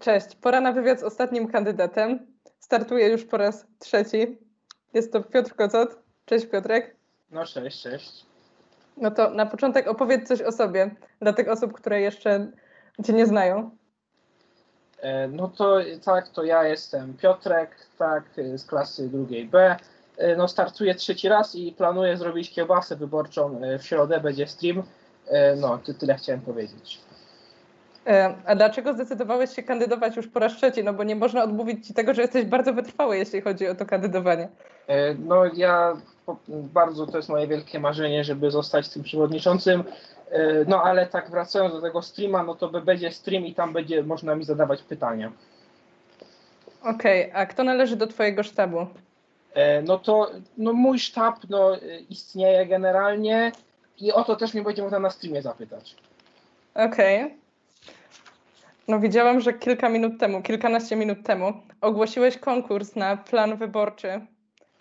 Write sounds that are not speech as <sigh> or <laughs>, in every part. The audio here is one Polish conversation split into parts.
Cześć, pora na wywiad z ostatnim kandydatem. Startuje już po raz trzeci. Jest to Piotr Kocot. Cześć Piotrek. No cześć, cześć. No to na początek opowiedz coś o sobie dla tych osób, które jeszcze Cię nie znają. E, No to tak, to ja jestem Piotrek, tak, z klasy drugiej B. E, No startuję trzeci raz i planuję zrobić kiełbasę wyborczą. E, W środę będzie stream. No, ty, tyle chciałem powiedzieć. E, A dlaczego zdecydowałeś się kandydować już po raz trzeci? No bo nie można odmówić Ci tego, że jesteś bardzo wytrwały, jeśli chodzi o to kandydowanie. E, No ja bardzo, to jest moje wielkie marzenie, żeby zostać tym przewodniczącym. E, No ale tak wracając do tego streama, no to będzie stream i tam będzie można mi zadawać pytania. Okej, a kto należy do Twojego sztabu? No to no mój sztab no, istnieje generalnie i o to też mnie będzie można na streamie zapytać. Okej. No widziałam, że kilka minut temu, kilkanaście minut temu ogłosiłeś konkurs na plan wyborczy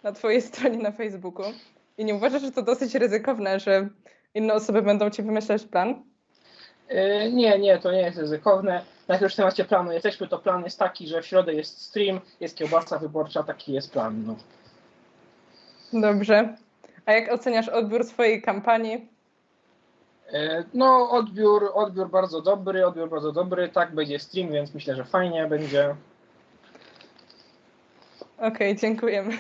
na twojej <laughs> stronie na Facebooku. I nie uważasz, że to dosyć ryzykowne, że inne osoby będą ci wymyślać plan? E, Nie, nie, to nie jest ryzykowne. Jak już temacie planu jesteśmy, to plan jest taki, że w środę jest stream, jest kiełbasa wyborcza, taki jest plan. No. Dobrze. A jak oceniasz odbiór swojej kampanii? E, No, odbiór, odbiór bardzo dobry, odbiór bardzo dobry, tak, będzie stream, więc myślę, że fajnie będzie. Okej, dziękujemy.